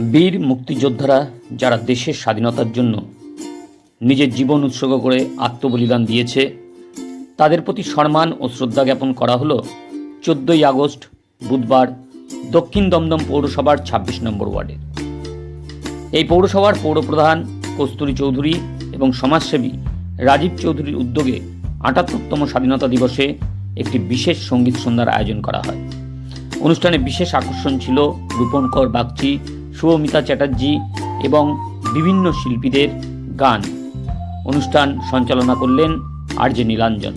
বীর মুক্তিযোদ্ধারা যারা দেশের স্বাধীনতার জন্য নিজের জীবন উৎসর্গ করে আত্মবলিদান দিয়েছে, তাদের প্রতি সম্মান ও শ্রদ্ধা জ্ঞাপন করা হলো চোদ্দোই আগস্ট, বুধবার, দক্ষিণ দমদম পৌরসভার ২৬ নম্বর ওয়ার্ডে। এই পৌরসভার পৌরপ্রধান কস্তুরী চৌধুরী এবং সমাজসেবী রাজীব চৌধুরীর উদ্যোগে আটাত্তরতম স্বাধীনতা দিবসে একটি বিশেষ সংগীত সন্ধ্যার আয়োজন করা হয়। অনুষ্ঠানে বিশেষ আকর্ষণ ছিল রূপঙ্কর বাগচি শুভমিতা চ্যাটার্জি এবং বিভিন্ন শিল্পীদের গান। অনুষ্ঠান সঞ্চালনা করলেন আর জে নীলাঞ্জন।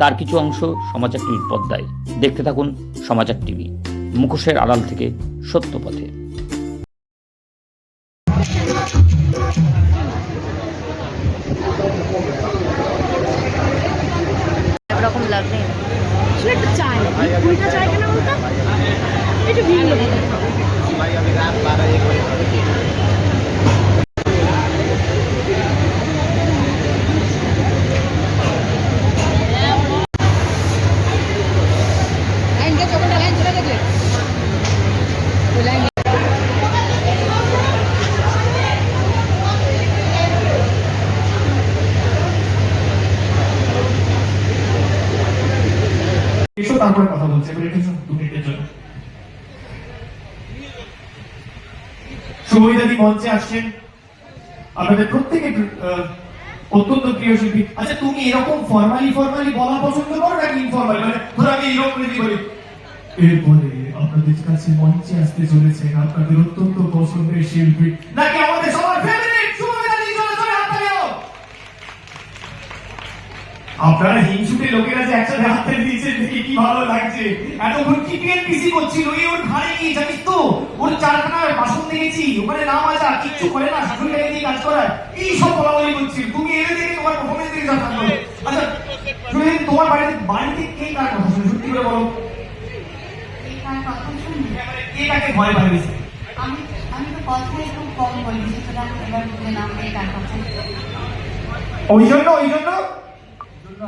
তার কিছু অংশ সমাচার টিভির পর্দায়। দেখতে থাকুন সমাচার টিভি। মুখোশের আড়াল থেকে একরকম লাগবে একটা এসো তারপরে কথা বলছি এবার একটু দু মিনিটের জন্য শুভমিতাদি মঞ্চে আসছেন আপনাদের প্রত্যেকের আহ, অত্যন্ত প্রিয় শিল্পী। আচ্ছা তুমি এরকম ফর্মালি ফর্মালি বলা পছন্দ করো নাকি ইনফর্মালি মানে ধরো আমি এরকম যদি বলি এরপরে আপনাদের কাছে মঞ্চে আসতে চলেছেন আপনাদের অত্যন্ত পছন্দের শিল্পী। নাকি আমাদের সবার ফেভারিট তালিও আপনারা হিংসুটে লোকেরা যে একসাথে হাতে দিয়েছেন দেখে কি ভালো লাগছে। এতক্ষণ কি পিএনপিসি করছিল এই ওর ঘাড়ে গিয়ে জানিস তো? ওর চারখানা বাসন দেখেছি ওখানে নাম আছে আর কিচ্ছু করে না শাশুড়িকে দিয়ে কাজ করায় এই সব বলা বলি করছি। তুমি এনে দেখে তোমার পারফরমেন্স দেখে যা থাকল। আচ্ছা তুমি তোমার বাড়িতে বাড়িতে কে কার কথা শুনে? সত্যি করে বলো? কথা কে কাকে ভয় পায় বেশি আমি আমি তো কথাই খুব কম বলি সুতরাং এবার বললাম এই তার কথা ওই জন্য ওই জন্য?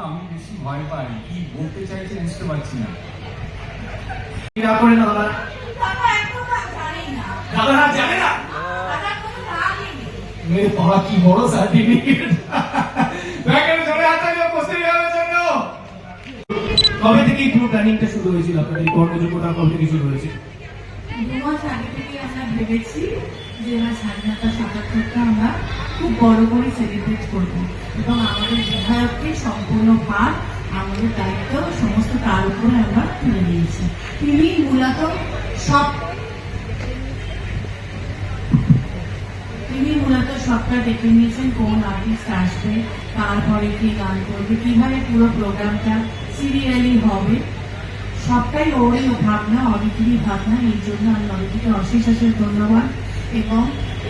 আমি বেশি ভয় পাই কি বলতে চাইছে বুঝতে পারছি না। না করে না। দাদা দাদারা জানে না? মেরে বাবা কি বড় সার্টিফিকেট ব্যাকের জন্য হাতে নিয়ে উপস্থিত হওয়ার জন্য। কবে থেকে পুরো প্ল্যানিংটা শুরু হয়েছিল? আপনাদের কর্মযোগ্যতা কবে থেকে শুরু হয়েছে? দু মাস আগে থেকে আমরা ভেবেছি যে এবার স্বাধীনতা সাতাত্তরটা আমরা খুব বড় করে সেলিব্রেট করব। এবং আমাদের বিধায়ককে সম্পূর্ণ ভার আমাদের দায়িত্ব সমস্ত তার উপরে আমরা তুলে দিয়েছি। তিনি মূলত সব তিনি মূলত সবটা দেখে নিয়েছেন কোন আর্টিস্ট আসবে, তারপরে কি গান করবে, কীভাবে পুরো প্রোগ্রামটা সিরিয়ালি হবে। সবটাই ওরই ভাবনা, অনেকেরই ভাবনা, এই জন্য আমি অনেককে অশেষ অশেষ ধন্যবাদ। এবং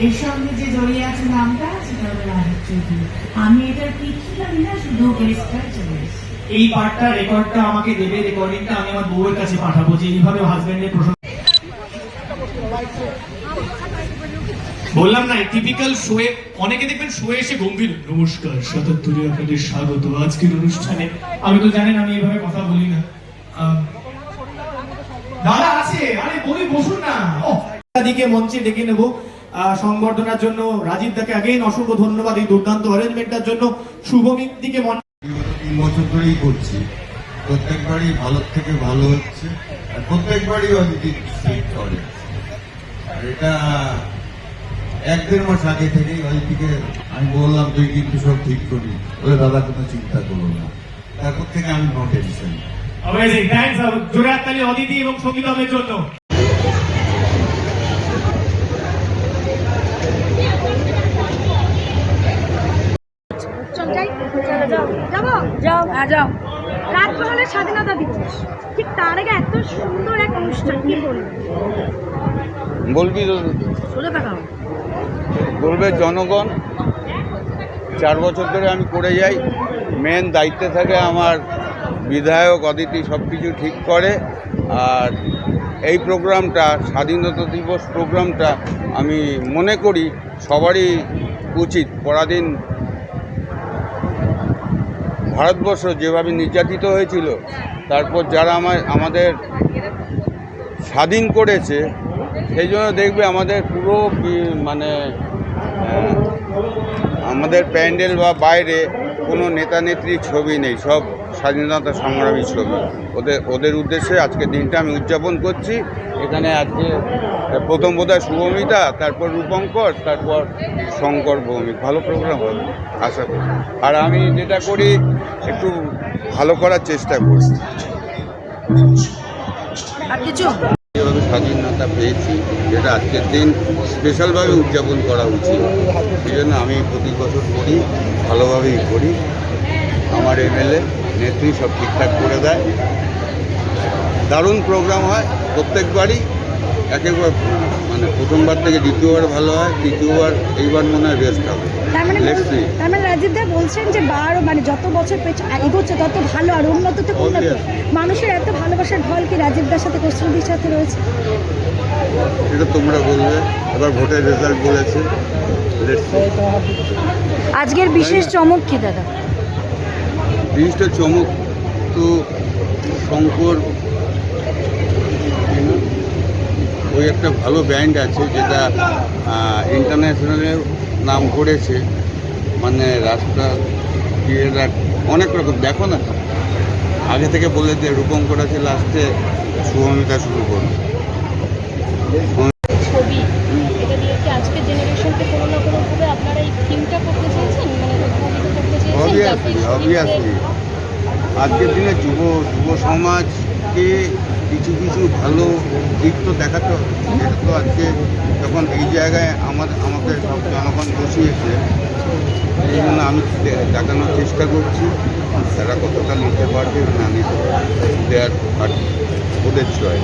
এর সঙ্গে যে জড়িয়ে আছে নামটা, সেটা হলো রাজীব চৌধুরী। আমি এটার কিছু জানি না, শুধু গেস্টটা চলে এই পার্টটা রেকর্ডটা আমাকে দেবে রেকর্ডিংটা আমি আমার বউয়ের কাছে পাঠাবো, যে এইভাবে বললাম না টিপিক্যাল শোয়ে অনেকে দেখবেন শোয়ে এসে গম্ভীর। নমস্কার সাতাত্তরে আপনাদের স্বাগত। আজকের অনুষ্ঠানে আমি তো জানেন আমি এইভাবে কথা বলি না। দাদা আছে, আরে বলি বসুন না। দিকে মঞ্চে ডেকে নেব। সংবর্ধনার জন্য রাজীব দাকে আগেই অসংখ্য ধন্যবাদ এই দুর্দান্ত অ্যারেঞ্জমেন্টটার জন্য। শুভমিত দিকে তিন বছর ধরেই করছি। প্রত্যেকবারই ভালো থেকে ভালো হচ্ছে আর প্রত্যেকবারই অদিতি করে। আর এটা এক দেড় মাস আগে থেকেই অদিতিকে আমি বললাম তুই কিন্তু সব ঠিক করি বলে দাদা কোনো চিন্তা করো না। তারপর থেকে আমি নো টেনশন অ্যামেজিং থ্যাঙ্কস জোরে হাততালি অদিতি এবং সঙ্গীতমের জন্য চল যাই চলো যাও যাব যাও হ্যাঁ যাও। রাত স্বাধীনতা দিবস। ঠিক তার আগে এত সুন্দর এক অনুষ্ঠান কি বলব? বলবি তো? থাকাও বলবে জনগণ চার বছর ধরে আমি করে যাই। মেন দায়িত্বে থাকে আমার বিধায়ক অদিতি সব কিছু ঠিক করে। আর এই প্রোগ্রামটা স্বাধীনতা দিবস প্রোগ্রামটা আমি মনে করি সবারই উচিত। পরাধীন ভারতবর্ষ যেভাবে নির্যাতিত হয়েছিল, তারপর যারা আমার আমাদের স্বাধীন করেছে, সেই জন্য দেখবে আমাদের পুরো মানে আমাদের প্যান্ডেল বা বাইরে কোনো নেতা নেত্রীর ছবি নেই, সব স্বাধীনতা সংগ্রামী ছবি। ওদের ওদের উদ্দেশ্যে আজকে দিনটা আমি উদযাপন করছি। এখানে আজকে প্রথম বোধহয় শুভমিতা, তারপর রূপঙ্কর, তারপর শঙ্কর ভৌমিক। ভালো প্রোগ্রাম হবে, আশা করি। আর আমি যেটা করি, একটু ভালো করার চেষ্টা করি। আর কিছু? স্বাধীনতা পেয়েছি যেটা আজকের দিন স্পেশালভাবে উদযাপন করা উচিত। সেই জন্য আমি প্রতি বছর করি, ভালোভাবেই করি। আমার এমএলএ, নেত্রী সব ঠিকঠাক করে দেয়। দারুণ প্রোগ্রাম হয়, প্রত্যেকবারই একেবারে মানে প্রথমবার থেকে দ্বিতীয়বার ভালো হয় তৃতীয়বার এইবার মনে হয় বেস্ট হবে। তার মানে Let's see. তার মানে রাজীব দা বলছেন যে বার মানে যত বছর পেছ- এগোচ্ছে তত ভালো আর উন্নত তো উন্নত. মানুষের এত ভালোবাসার ঢল কি রাজীব দার সাথে কৌশলদির সাথে রয়েছে? সেটা তোমরা বলবে। এবার ভোটের রেজাল্ট বলেছে। Let's see. আজকের বিশেষ চমক কি দাদা? জিনিসটা চমক তো শঙ্কর ওই একটা ভালো ব্যান্ড আছে যেটা ইন্টারন্যাশনালে নাম করেছে মানে রাস্তা অনেক রকম দেখো না। আগে থেকে বলে যে রূপঙ্কর আছে লাস্টে শুভমিতা শুরু করবে ছবি এটা দিয়ে কি আজকের জেনারেশনকে কোনো না কোনোভাবে আপনারা এই থিমটা করতে চেয়েছেন? মানে করতে চেয়েছেন? অবভিয়াসলি অবভিয়াসলি আজকের দিনে যুব যুব সমাজকে কিছু কিছু ভালো দিক তো দেখাতে হবে। সেটা তো আজকে যখন এই জায়গায় আমার, আমাকে সব জনগণ বসিয়েছে, এই জন্য আমি দেখানোর চেষ্টা করছি। তারা কতটা নিতে পারবে না নিতে পারবে, দেয়ার ওদের চয়